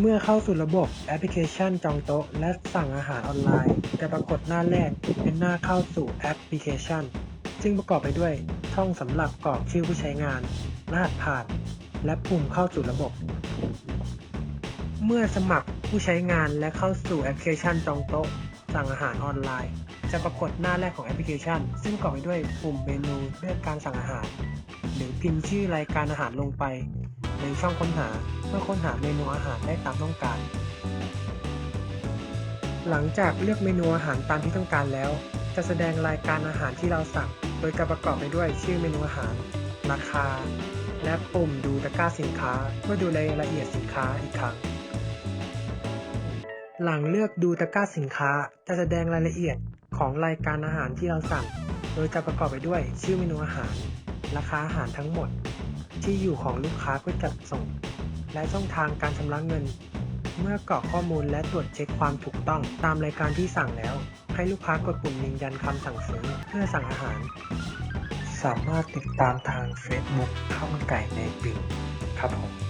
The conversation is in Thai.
เมื่อเข้าสู่ระบบแอปพลิเคชันจองโต๊ะ และสั่งอาหารออนไลน์ จะปรากฏหน้าแรกเป็นหน้าเข้าสู่แอปพลิเคชัน ซึ่งประกอบไปด้วยช่องสำหรับกรอกชื่อผู้ใช้งาน รหัสผ่าน และปุ่มเข้าสู่ระบบ เมื่อสมัครผู้ใช้งานและเข้าสู่แอปพลิเคชันจองโต๊ะ สั่งอาหารออนไลน์ จะปรากฏหน้าแรกของแอปพลิเคชัน ซึ่งประกอบไปด้วยปุ่มเมนูเลือกการสั่งอาหาร หรือพิมพ์ชื่อรายการอาหารลงไป ในช่องค้นหาเพื่อค้นหาเมนูอาหารได้ตามต้องการ หลังจากเลือกเมนูอาหารตามที่ต้องการแล้ว จะแสดงรายการอาหารที่เราสั่ง โดยจะประกอบไปด้วยชื่อเมนูอาหาร ราคา และปุ่มดูตะกร้าสินค้าเพื่อดูรายละเอียดสินค้าอีกครั้งหลังเลือกดูตะกร้าสินค้าจะแสดงรายละเอียดของรายการอาหารที่เราสั่ง โดยจะประกอบไปด้วยชื่อเมนูอาหาร ราคาอาหารทั้งหมด ที่อยู่ของลูกค้าเพื่อจัดส่ง และช่องทางการชำระเงิน เมื่อกรอกข้อมูลและตรวจเช็คความถูกต้องตามรายการที่สั่งแล้ว ให้ลูกค้ากดปุ่มยืนยันคำสั่งซื้อเพื่อสั่งอาหาร สามารถติดตามทาง Facebook ข้าวมันไก่ในปิงครับผม